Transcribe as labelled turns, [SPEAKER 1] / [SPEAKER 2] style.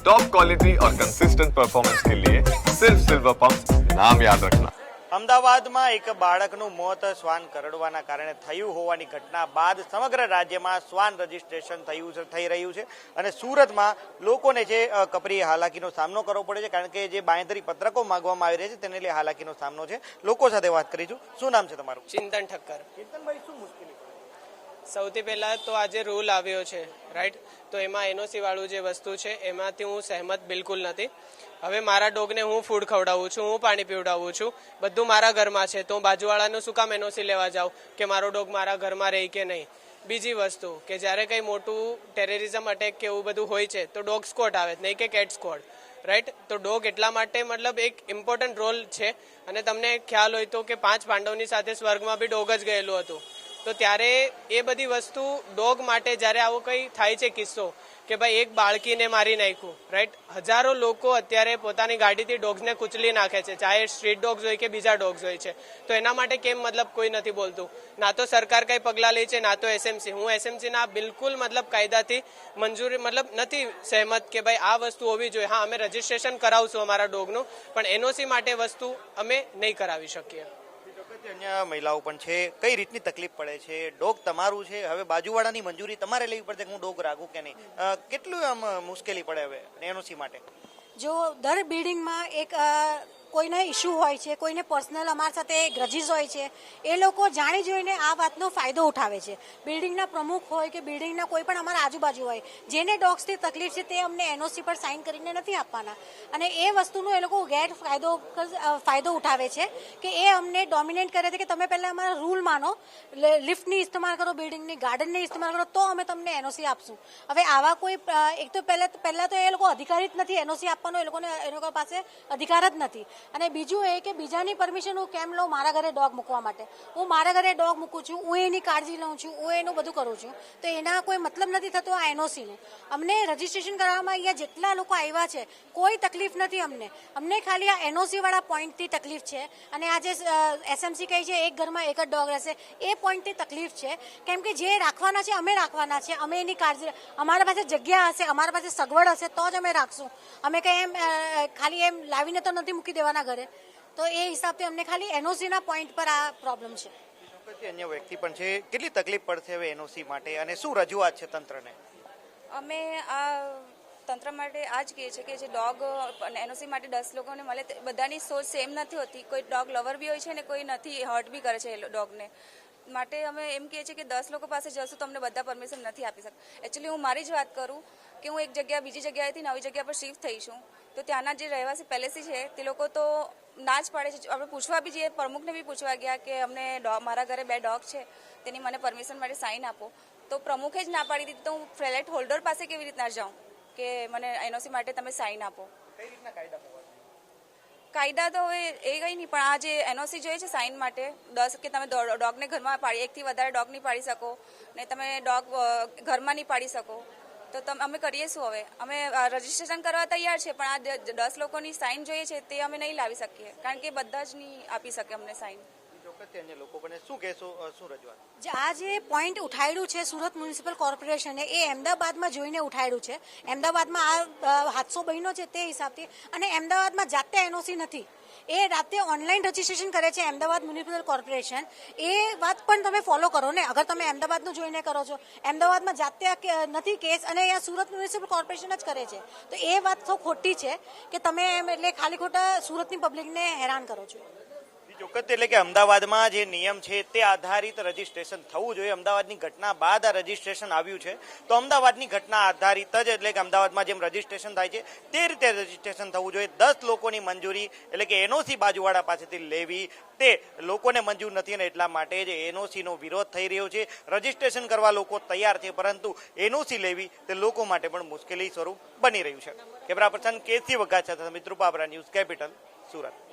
[SPEAKER 1] Top quality और consistent performance के लिए सिर्फ सिल्वर पंप नाम याद रखना
[SPEAKER 2] અમદાવાદમાં એક બાળકનું મોત શ્વાન કરડવાના કારણે થયું હોવાની ઘટના બાદ સમગ્ર રાજ્યમાં શ્વાન રજીસ્ટ્રેશન થયું છે થઈ રહ્યું છે અને સુરતમાં લોકોને જે અ, કપરી હાલાકીનો સામનો કરવો પડે છે કારણ કે જે બાંયધરી પત્રકો માંગવામાં આવી રહ્યા છે તેને લઈ હાલાકીનો સામનો છે લોકો સાથે વાત કરીશું શું નામ છે તમારું
[SPEAKER 3] ચિંતન ઠક્કર
[SPEAKER 2] ચેતનભાઈ શું મુશ્કેલી
[SPEAKER 3] સૌથી પહેલા તો આજે રૂલ આવ્યો છે રાઈટ તો એમાં એનઓસી વાળું જે વસ્તુ છે, એમાંથી હું સહેમત બિલકુલ નથી. હવે મારા ડોગને હું ફૂડ ખવડાવું છું, હું પાણી પીવડાવું છું. બધું મારા ઘરમાં છે, તો હું બાજુવાળાનું શું કામ એનઓસી લેવા જાઉં? કે મારો ડોગ મારા ઘરમાં રહે કે નહીં? બીજી વસ્તુ, કે જ્યારે કંઈ મોટું ટેરરિઝમ અટેક કે એવું બધું હોય છે, તો ડોગ સ્કોટ આવે, નહીં કે કેટ સ્કોટ રાઈટ તો ડોગ એટલા માટે મતલબ એક ઇમ્પોર્ટન્ટ રોલ છે. અને તમને ખ્યાલ હોય તો કે પાંચ પાંડવની સાથે સ્વર્ગમાં બી ડોગ જ ગયેલું હતું. તો ત્યારે એ બધી વસ્તુ ડોગ માટે જ્યારે આવો કંઈ થાય છે કિસ્સો, કે ભાઈ એક બાળકીને મારી નાખ્યું રાઈટ હજારો લોકો અત્યારે પોતાની ગાડીથી ડોગ્સને કુચલી નાખે છે, ચાહે સ્ટ્રીટ ડોગ્સ હોય કે બીજા ડોગ્સ હોય છે. તો એના માટે કેમ મતલબ કોઈ નથી બોલતું? ના તો સરકાર કંઈ પગલાં લે છે, ના તો એસએમસી હું એસએમસીના બિલકુલ મતલબ કાયદાથી મંજૂરી, મતલબ નથી સહેમત કે ભાઈ આ વસ્તુ હોવી જોઈએ. હા, અમે રજીસ્ટ્રેશન કરાવશું અમારા ડોગનું, પણ એનઓસી માટે વસ્તુ અમે નહીં કરાવી શકીએ.
[SPEAKER 2] ચોક્કસથી અન્ય મહિલાઓ પણ છે? કઈ રીતની તકલીફ પડે છે? ડોગ તમારું છે? હવે બાજુવાળાની મંજૂરી તમારે લેવી પડશે કે હું ડોગ રાખું કે નહીં? કેટલું આમ મુશ્કેલી પડે હવે એનઓસી માટે?
[SPEAKER 4] જો દર બિલ્ડિંગમાં એક કોઈને ઇશ્યુ હોય છે, કોઈને પર્સનલ અમારા સાથે ગ્રજીસ હોય છે, એ લોકો જાણી જોઈને આ વાતનો ફાયદો ઉઠાવે છે. બિલ્ડિંગના પ્રમુખ હોય કે બિલ્ડિંગના કોઈ પણ અમારા આજુબાજુ હોય, જેને ડોગ્સથી તકલીફ છે તે અમને એનઓસી પર સાઇન કરીને નથી આપવાના. અને એ વસ્તુનો એ લોકો ગેરફાયદો ફાયદો ઉઠાવે છે કે એ અમને ડોમિનેટ કરે છે કે તમે પહેલાં અમારા રૂલ માનો લિફ્ટની ઇસ્તેમાલ કરો, બિલ્ડિંગની ગાર્ડનની ઇસ્તેમાલ કરો, તો અમે તમને એનઓસી આપશું. હવે આવા કોઈ એક તો પહેલાં પહેલાં તો એ લોકો અધિકારી જ નથી એનઓસી આપવાનો એ લોકોને, એ લોકો પાસે અધિકાર જ નથી. અને બીજું એ કે બીજાની પરમિશન હું કેમ લઉં મારા ઘરે ડોગ મૂકવા માટે? હું મારા ઘરે ડોગ મૂકું છું, હું એની કાળજી લઉં છું, હું એનું બધું કરું છું. તો એના કોઈ મતલબ નથી થતો આ એનઓસીનું અમને રજીસ્ટ્રેશન કરવામાં અહીંયા જેટલા લોકો આવ્યા છે, કોઈ તકલીફ નથી અમને. અમને ખાલી આ એનઓસીવાળા પોઈન્ટથી તકલીફ છે. અને આ જે એસએમસી કહી છે, એક ઘરમાં એક જ ડોગ રહેશે, એ પોઈન્ટથી તકલીફ છે. કેમ કે જે રાખવાના છે, અમે રાખવાના છે, અમે એની કાળજી અમારા પાસે જગ્યા હશે, અમારા પાસે સગવડ હશે, તો જ અમે રાખશું. અમે કંઈ એમ ખાલી એમ લાવીને તો નથી મૂકી દેવાના ઘરે તો એ હિસાબથી અમને ખાલી એનઓસીના પોઈન્ટ પર આ પ્રોબ્લેમ છે.
[SPEAKER 2] અન્ય વ્યક્તિ પણ છે? કેટલી તકલીફ પડશે હવે એનઓસી માટે અને શું રજૂઆત છે તંત્રને?
[SPEAKER 5] અમે આ તંત્ર માટે આ જ કહીએ છીએ કે જે ડોગ એનઓસી માટે દસ લોકોને મળે તે બધાની સોચ સેમ નથી હોતી. કોઈ ડોગ લવર બી હોય છે ને કોઈ નથી હર્ટ બી કરે છે એ ડોગને માટે અમે એમ કહીએ છીએ કે દસ લોકો પાસે જશું, તો અમને બધા પરમિશન નથી આપી શકતા. એકચ્યુઅલી હું મારી જ વાત કરું કે હું એક જગ્યા બીજી જગ્યાએથી નવી જગ્યા પર શિફ્ટ થઈ છું. તો ત્યાંના જે રહેવાસી પહેલેથી છે, તે લોકો તો ના જ પાડે છે. આપણે પૂછવા બી જઈએ, પ્રમુખને બી પૂછવા ગયા કે અમને મારા ઘરે બે ડોગ છે, તેની મને પરમિશન માટે સાઇન આપો. તો પ્રમુખે જ ના પાડી દીધી, તો હું ફ્લેટ હોલ્ડર પાસે કેવી રીતના જાઉં? કે મને એનઓસી માટે તમે સાઇન આપો.
[SPEAKER 2] કઈ રીતના કાયદા?
[SPEAKER 5] કાયદા તો હવે એ કંઈ નહીં, પણ આ જે એનઓસી જોઈએ છે સાઇન માટે, દસ કે તમે ડોગને ઘરમાં પાડી, એકથી વધારે ડોગ નહીં પાડી શકો, ને તમે ડોગ ઘરમાં નહીં પાડી શકો. તો તમે, અમે કરીએ શું હવે? અમે રજીસ્ટ્રેશન કરવા તૈયાર છે, પણ આ દસ લોકોની સાઇન જોઈએ છે, તે અમે નહીં લાવી શકીએ, કારણ કે બધા જ નહીં આપી શકે અમને સાઇન.
[SPEAKER 4] આ જે પોઈન્ટ ઉઠાડ્યું છે સુરત મ્યુનિસિપલ કોર્પોરેશને એ અમદાવાદમાં જોઈને ઉઠાડ્યું છે. અમદાવાદમાં આ હાદસો બન્યો છે તે હિસાબથી. અને અમદાવાદમાં જાતે એનઓસી નથી. એ રાતે ઓનલાઈન રજીસ્ટ્રેશન કરે છે અમદાવાદ મ્યુનિસિપલ કોર્પોરેશન એ વાત પણ તમે ફોલો કરો ને. અગર તમે અમદાવાદનું જોઈને કરો છો. અમદાવાદમાં જાતે નથી કેસ અને અહીંયા સુરત મ્યુનિસિપલ કોર્પોરેશન જ કરે છે. તો એ વાત તો ખોટી છે કે તમે એમ એટલે ખાલી ખોટા સુરતની પબ્લિકને હેરાન કરો છો.
[SPEAKER 2] ચોક્કસ એટલે કે અમદાવાદમાં જે નિયમ છે તે આધારિત રજીસ્ટ્રેશન થવું જોઈએ. અમદાવાદની ઘટના બાદ આ રજીસ્ટ્રેશન આવ્યું છે. તો અમદાવાદની ઘટના આધારિત જ એટલે કે અમદાવાદમાં જેમ રજીસ્ટ્રેશન થાય છે, તે રીતે રજીસ્ટ્રેશન થવું જોઈએ. દસ લોકોની મંજૂરી એટલે કે એનઓસી બાજુવાળા પાસેથી લેવી, તે લોકોને મંજૂર નથી અને એટલા માટે જ એનઓસીનો વિરોધ થઈ રહ્યો છે. રજીસ્ટ્રેશન કરવા લોકો તૈયાર છે, પરંતુ એનઓસી લેવી તે લોકો માટે પણ મુશ્કેલી સ્વરૂપ બની રહ્યું છે. કેમેરા પર્સન કેસી વઘા સાથે મિત્રો બાબરા ન્યૂઝ કેપિટલ, સુરત.